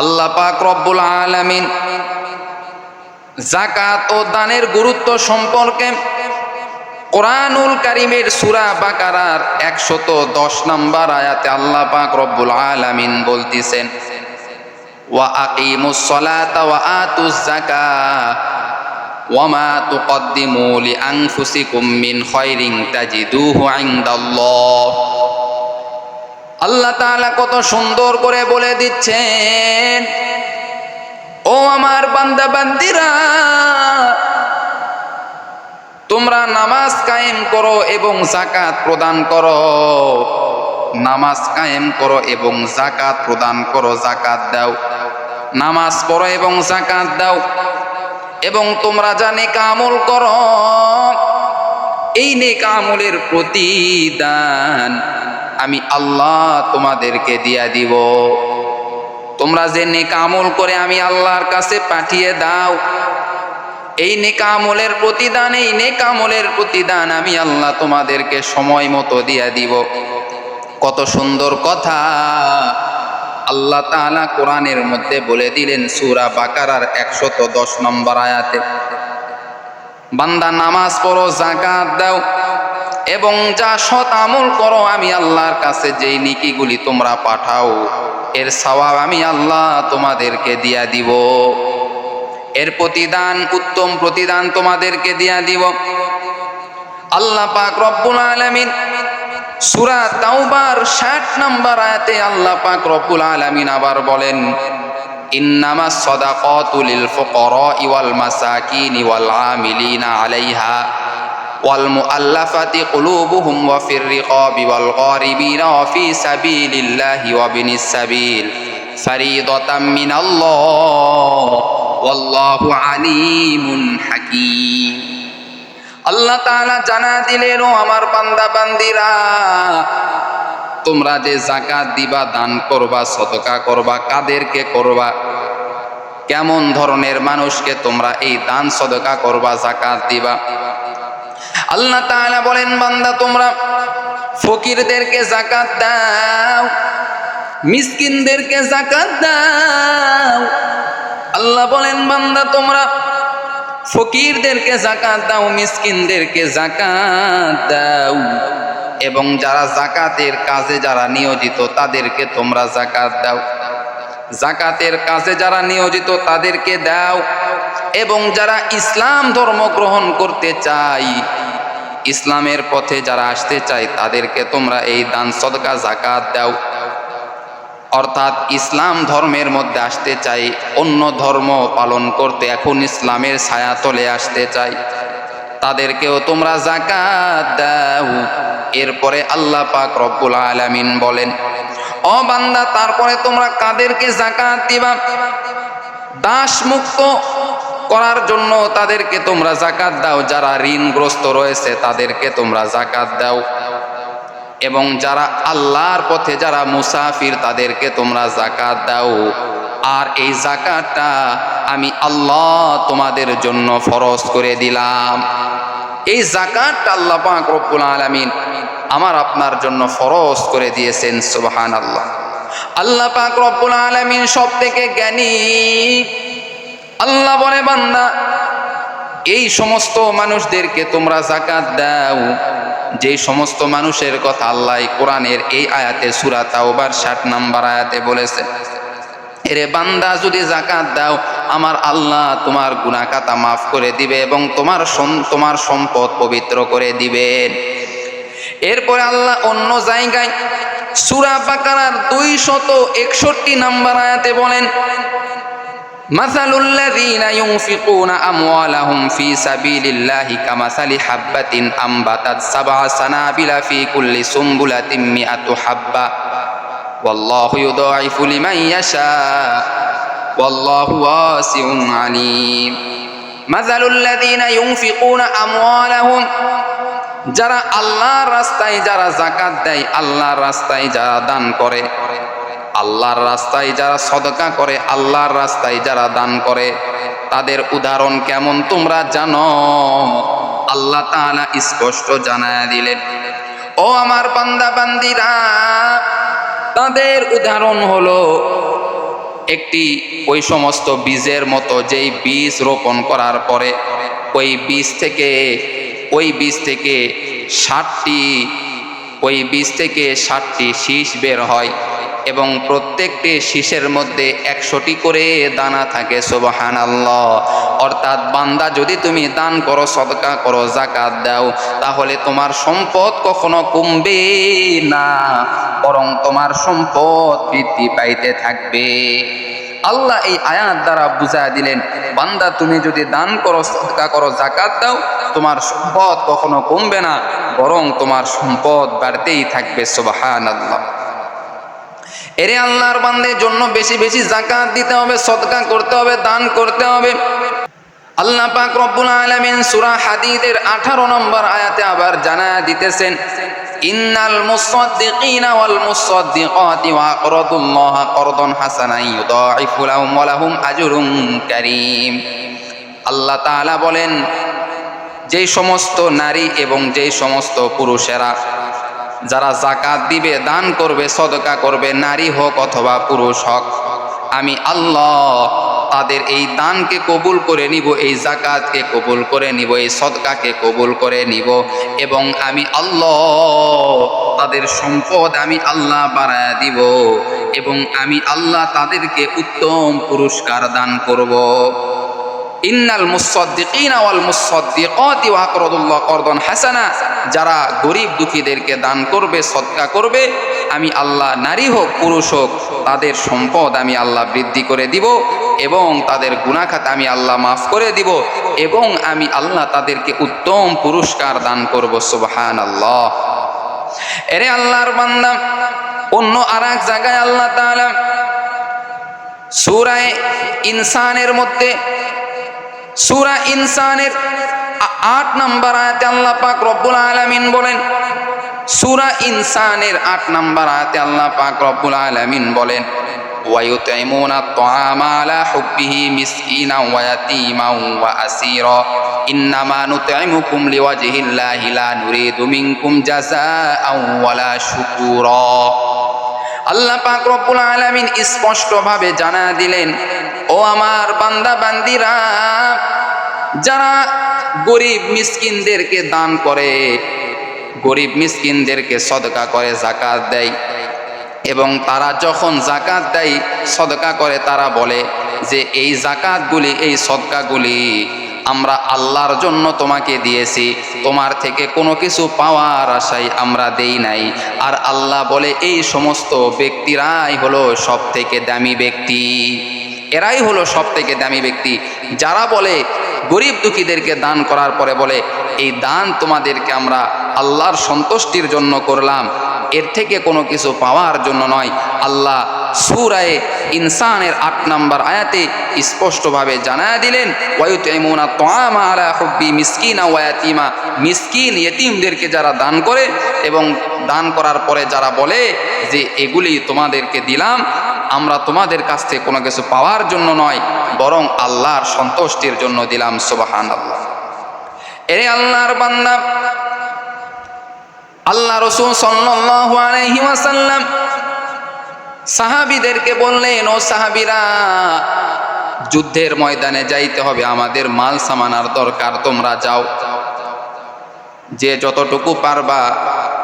আল্লাহ পাক রব্বুল আলামিন জাকাত ও দানের গুরুত্ব সম্পর্কে কোরআনুল কারিমের সুরা বাকারার একশত দশ নম্বর আয়াতে আল্লাহ পাক রব্বুল আলামিন বলতেছেন, ওয়া আকিমুস আল্লাহ তাআলা কত সুন্দর করে বলে দিচ্ছেন, ও আমার বান্দা বান্দিরা তোমরা নামাজ কায়েম করো এবং জাকাত প্রদান করো। নামাজ কায়েম করো এবং জাকাত প্রদান করো জাকাত দাও। নামাজ পড়ো এবং জাকাত দাও। এবং তোমরা যা নেকা আমল করো, এই নেকা আমলের প্রতিদান আমি আল্লাহ তোমাদেরকে দিয়া দিব। তোমরা যে নেকামল করে আমি আল্লাহর কাছে পাঠিয়ে দাও, এই নেকামলের প্রতিদান, এই নেকা আমলের প্রতিদান আমি আল্লাহ তোমাদেরকে সময় মতো দিয়া দিব। কত সুন্দর কথা। আল্লাহ তাআলা কোরআনের মধ্যে বলে দিলেন সূরা বাকারার একশত দশ নম্বর আয়াতে, বান্দা নামাজ পড়ো জাকাত দাও এবং যা সৎ আমল করো, আমি আল্লাহর কাছে যেই নিকিগুলি তোমরা পাঠাও, এর সওয়াব আমি আল্লাহ তোমাদেরকে দিয়া দিব। এর প্রতিদান, উত্তম প্রতিদান তোমাদেরকে দিয়া দিব। আল্লাহ পাক রব্বুল আলামিন সূরা তাওবার 60 নম্বর আয়াতে আল্লাহ পাক রব্বুল আলামিন আবার বলেন ইন্নামাস সাদাকাতু লিল ফুকারা'i ওয়াল মাসাকিনি ওয়াল আমিলিনা আলাইহা। ওয়া ফির রিকাবি ওয়াল গারিবিনা ওয়া ফি সাবিলিল্লাহি ওয়া বিনিস সাবিল। ফারিদাতাম মিনাল্লাহ। ওয়াল্লাহু আলিমুন হাকীম। আল্লাহ তাআলা জানা দিলেন আমার বান্দা বান্দিরা তোমরা যে জাকাত দিবা, দান করবা, সদকা করবা, কাদেরকে করবা, কেমন ধরনের মানুষকে তোমরা এই দান, সদকা করবা জাকাত দিবা? আল্লাহ তাআলা বলেন, বান্দা, তোমরা ফকিরদেরকে জাকাত দাও, মিসকিনদেরকে জাকাত দাও। আল্লাহ বলেন, বান্দা, তোমরা ফকিরদেরকে জাকাত দাও, মিসকিনদেরকে জাকাত দাও। এবং যারা জাকাতের কাজে যারা নিয়োজিত, তাদেরকে তোমরা জাকাত দাও। জাকাতের কাজে যারা নিয়োজিত, তাদেরকে দাও। এবং যারা ইসলাম ধর্ম গ্রহণ করতে চাই ইসলামের পথে যারা আসতে চায়, তাদেরকে তোমরা এই দান, সদকা জাকাত দাও। অর্থাৎ ইসলাম ধর্মের মধ্যে আসতে চাই অন্য ধর্ম পালন করতে এখন ইসলামের ছায়া তলে আসতে চাই তাদেরকেও তোমরা জাকাত দাও। এরপরে আল্লাহ পাক রব্বুল আলামিন বলেন, ও বান্দা, তারপরে তোমরা কাদেরকে জাকাত দিবা? দাস মুক্ত করার জন্য তাদেরকে তোমরা জাকাত দাও। যারা ঋণগ্রস্ত রয়েছে, তাদেরকে তোমরা জাকাত দাও। এবং যারা আল্লাহর পথে যারা মুসাফির, তাদেরকে তোমরা জাকাত দাও। আর এই জাকাতটা আমি আল্লাহ তোমাদের জন্য ফরজ করে দিলাম। এই জাকাতটা আল্লাহ পাক রব্বুল আলামিন আমার আপনার জন্য ফরজ করে দিয়েছেন সুবহান আল্লাহ আল্লাহ পাক রব্বুল আলামিন সব থেকে জ্ঞানী। আল্লাহ বলে, বান্দা, এই সমস্ত মানুষদেরকে তোমরা জাকাত দাও। যে সমস্ত মানুষের কথা আল্লাহ কোরআনের এই আয়াতে, সুরা তাওবার ষাট নাম্বার আয়াতে বলেছে এরে বান্দা, যদি জাকাত দাও, আমার আল্লাহ তোমার গুনাকাতা মাফ করে দিবে এবং তোমার তোমার সম্পদ পবিত্র করে দিবেন এরপরে আল্লাহ অন্য জায়গায় সুরা বাকারার দুই শত একষট্টি নাম্বার আয়াতে বলেন مثل الذين ينفقون أموالهم في سبيل الله كمثل حبة أنبتت سبع سنابل في كل سنبلة مئة حبة والله يضاعف لمن يشاء والله واسع عليم مثل الذين ينفقون أموالهم যারা আল্লাহর রাস্তায় যারা জাকাত দেয় আল্লাহর রাস্তায় যারা দান করে আল্লাহর রাস্তায় যারা সদকা করে, আল্লাহর রাস্তায় যারা দান করে, তাদের উদাহরণ কেমন তোমরা জানো? আল্লাহ তাআলা স্পষ্ট জানায় দিলেন, ও আমার বান্দা বান্দিরা তাদের উদাহরণ হলো একটি ওই সমস্ত বীজের মতো যেই বীজ রোপণ করার পরে ওই বীজ থেকে, ওই বীজ থেকে ষাটটি, ওই বীজ থেকে ষাটটি শীষ বের হয়। এবং প্রত্যেকটি শীষের মধ্যে একশোটি করে দানা থাকে সুবহান আল্লাহ অর্থাৎ বান্দা যদি তুমি দান করো, সদকা করো জাকাত দাও, তাহলে তোমার সম্পদ কখনো কমবে না, বরং তোমার সম্পদ বৃদ্ধি পাইতে থাকবে। আল্লাহ এই আয়াত দ্বারা বুঝা দিলেন, বান্দা তুমি যদি দান করো, সদকা করো জাকাত দাও, তোমার সম্পদ কখনো কমবে না, বরং তোমার সম্পদ বাড়তেই থাকবে সুবহান আল্লাহ এরে আল্লাহর বান্দের জন্য বেশি বেশি জাকাত দিতে হবে, সদকা করতে হবে, দান করতে হবে। আল্লাহ পাক রব্বুল আলামিন সূরা হাদীদের 18 নম্বর আয়াতে আবার জানা দিতেছেন, ইন্নাল মুসাদ্দিকিনা ওয়াল মুসাদ্দিকাতি ওয়া আকরাদুল্লাহ করদান হাসানান ইউদাইফু লাহুম ওয়া লাহুম আজরুন কারীম। আল্লাহ তাআলা বলেন, যেই সমস্ত নারী এবং যেই সমস্ত পুরুষেরা যারা জাকাত দিবে, দান করবে, সদকা করবে, নারী হোক অথবা পুরুষ হোক, আমি আল্লাহ তাদের এই দানকে কবুল করে নিব, এই জাকাতকে কবুল করে নিব, এই সদকাকে কবুল করে নিব এবং আমি আল্লাহ তাদের সম্পদ আমি আল্লাহ বাড়ায় দিব এবং আমি আল্লাহ তাদেরকে উত্তম পুরস্কার দান করব। ইন্নাল মুসাদ্দিকিনা ওয়াল মুসাদ্দিকাতি ওয়া আকরাদুল্লাহ করদান হাসানা, যারা গরিব দুঃখীদেরকে দান করবে সদকা করবে, আমি আল্লাহ নারী হোক, পুরুষ হোক, তাদের সম্পদ আমি আল্লাহ বৃদ্ধি করে দিব এবং তাদের গুণাখাত আমি আল্লাহ মাফ করে দিব এবং আমি আল্লাহ তাদেরকে উত্তম পুরস্কার দান করব সুবহান আল্লাহ এরে আল্লাহর বান্দা, অন্য আর এক জায়গায় আল্লাহ তাআলা সূরায়ে ইনসানের মধ্যে সূরা ইনসানের আ- আট নম্বর আয়াতে আল্লাহ পাক রব্বুল আলামিন বলেন সূরা ইনসানের আট নম্বর আয়াতে আল্লাহ পাক রব্বুল আলামিন বলেন ويطعمون الطعام على حبه مسكينا ويتيما وأسيرا إنما نطعمكم لوجه الله لا نريد منكم جزاء ولا شكورا আল্লাহ পাক রব্বুল আলামিন স্পষ্টভাবে জানা দিলেন ও আমার বান্দা বান্দিরা, যারা গরিব মিসকিনদেরকে দান করে, গরিব মিসকিনদেরকে সদকা করে, জাকাত দেয় এবং তারা যখন জাকাত দেয়, সদকা করে, তারা বলে যে এই জাকাতগুলি, এই সদকাগুলি আমরা আল্লাহর জন্য তোমাকে দিয়েছি, তোমার থেকে কোনো কিছু পাওয়ার আশায় আমরা দেই নাই। আর আল্লাহ বলে, এই সমস্ত ব্যক্তিরাই হলো সব থেকে দামি ব্যক্তি। এরাই হলো সব থেকে দামি ব্যক্তি। যারা বলে, গরিব দুঃখীদেরকে দান করার পরে বলে, এই দান তোমাদেরকে আমরা আল্লাহর সন্তুষ্টির জন্য করলাম। এর থেকে কোনো কিছু পাওয়ার জন্য নয়। আল্লাহ সুরায়ে ইনসানের আট নম্বর আয়াতে স্পষ্টভাবে জানায়া দিলেন ওয়ায়ুতাইমুনা তোয়ামা আলা হুব্বি মিসকিনা ওয়ায়াতিমা মিসকিন ইয়েতিমদেরকে যারা দান করে এবং দান করার পরে যারা বলে যে, এগুলি তোমাদেরকে দিলাম, আমরা তোমাদের কাছ থেকে কোনো কিছু পাওয়ার জন্য নয়, বরং আল্লাহর সন্তুষ্টির জন্য দিলাম। সুবাহান আল্লাহ এরে আল্লাহর বান্দা, আল্লাহ রসুল ওয়াসাল্লাম সাহাবীদেরকে বললেন, ও সাহাবীরা, যুদ্ধের ময়দানে যাইতে হবে, আমাদের মাল সামানার দরকার, তোমরা যাও। যে যতটুকু পারবা,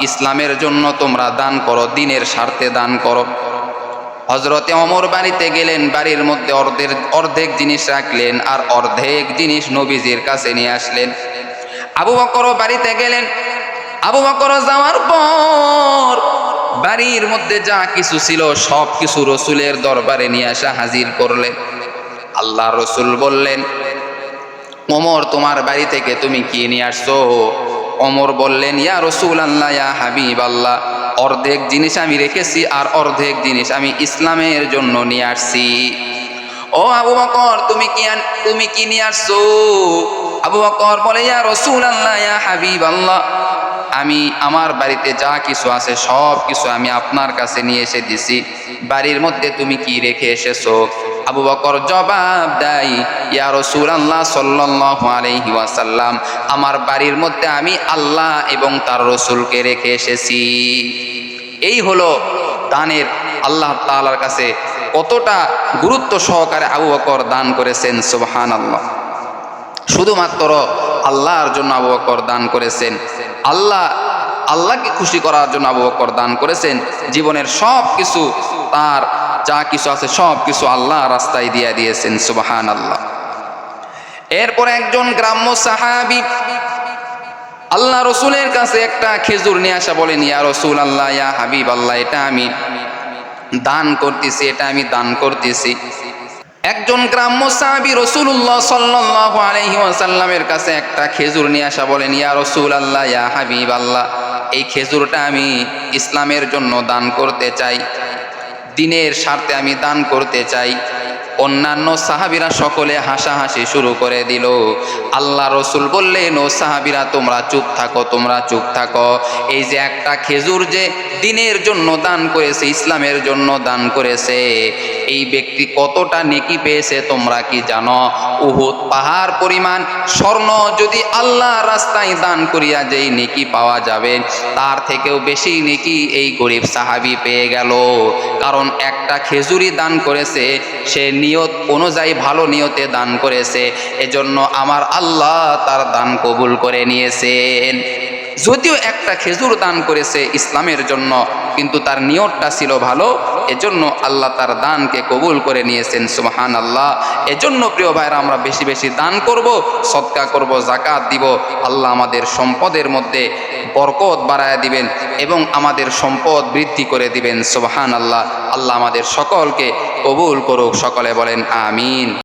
ইসলামের জন্য তোমরা দান করো, দিনের স্বার্থে দান করো। হজরতে অমর বাড়িতে গেলেন, বাড়ির মধ্যে অর্ধেক অর্ধেক জিনিস রাখলেন আর অর্ধেক জিনিস নবীজির কাছে নিয়ে আসলেন। আবু বকরও বাড়িতে গেলেন। আবু বকর যাওয়ার পর বাড়ির মধ্যে যা কিছু ছিল, সব কিছু রসুলের দরবারে নিয়ে আসা হাজির করলেন আল্লাহ রসুল বললেন, ওমর, তোমার বাড়ি থেকে তুমি কি নিয়ে আসছো? ওমর বললেন, ইয়া রসুল আল্লাহ ইয়া হাবিব আল্লাহ অর্ধেক জিনিস আমি রেখেছি আর অর্ধেক জিনিস আমি ইসলামের জন্য নিয়ে আসছি। ও আবু বকর, তুমি কি তুমি কি নিয়ে আসছো? আবু বকর বলে, ইয়া রসুল আল্লাহ ইয়া হাবিব আল্লাহ আমি আমার বাড়িতে যা কিছু আছে, সব কিছু আমি আপনার কাছে নিয়ে এসে দিছি। বাড়ির মধ্যে তুমি কি রেখে এসেছ? আবু বকর জবাব দেয়, ইয়া রসুল আল্লাহ আলাইহি ওয়াসাল্লাম, আমার বাড়ির মধ্যে আমি আল্লাহ এবং তার রসুলকে রেখে এসেছি। এই হলো দানের আল্লাহ তাআলার কাছে কতটা গুরুত্ব সহকারে আবু বকর দান করেছেন সুবহান আল্লাহ শুধুমাত্র আল্লাহর জন্য আবু বকর দান করেছেন। আল্লাহ আল্লাহকে খুশি করার জন্য আবু বকর দান করেছেন। জীবনের সব কিছু তার, যা কিছু আছে সব কিছু আল্লাহ রাস্তায় দিয়ে দিয়েছেন সুবাহান আল্লাহ এরপর একজন গ্রাম্য সাহাবি আল্লাহ রসুলের কাছে একটা খেজুর নিয়ে আসা বলেন, ইয়া রসুল আল্লাহ ইয়া হাবিব আল্লাহ এটা আমি দান করতেছি, এটা আমি দান করতেছি। একজন গ্রাম্য সাহাবি রসুল্লাহ সাল্লাহ আলহি ওয়াসাল্লামের কাছে একটা খেজুর নিয়ে আসা বলেন, ইয়া রসুল আল্লাহ ইয়া হাবিব আল্লাহ এই খেজুরটা আমি ইসলামের জন্য দান করতে চাই, দিনের স্বার্থে আমি দান করতে চাই। অন্যান্য সাহাবিরা সকলে হাসাহাসি শুরু করে দিল। আল্লাহ রসুল বললেন, ও সাহাবিরা, তোমরা চুপ থাকো, তোমরা চুপ থাকো। এই যে একটা খেজুর যে দিনের জন্য দান করেছে, ইসলামের জন্য দান করেছে, এই ব্যক্তি কতটা নেকি পেয়েছে তোমরা কি জানো? উহুদ পাহাড় পরিমাণ স্বর্ণ যদি আল্লাহ রাস্তায় দান করিয়া যেই নেকি পাওয়া যাবে, তার থেকেও বেশি নেকি এই গরিব সাহাবি পেয়ে গেল। কারণ একটা খেজুরি দান করেছে, সে নিয়ত অনুযায়ী ভালো নিয়তে দান করেছে। এজন্য আমার আল্লাহ তার দান কবুল করে নিয়েছেন। যদিও একটা খেজুর দান করেছে ইসলামের জন্য, কিন্তু তার নিয়তটা ছিল ভালো। এজন্য আল্লাহ তার দানকে কবুল করে নিয়েছেন সুবহান আল্লাহ এজন্য প্রিয় ভাইরা, আমরা বেশি বেশি দান করব, সৎকা করব জাকাত দিব। আল্লাহ আমাদের সম্পদের মধ্যে বরকত বাড়ায় দিবেন এবং আমাদের সম্পদ বৃদ্ধি করে দিবেন সুবহান আল্লাহ আল্লাহ আমাদের সকলকে কবুল করুক, সকলে বলেন, আমিন।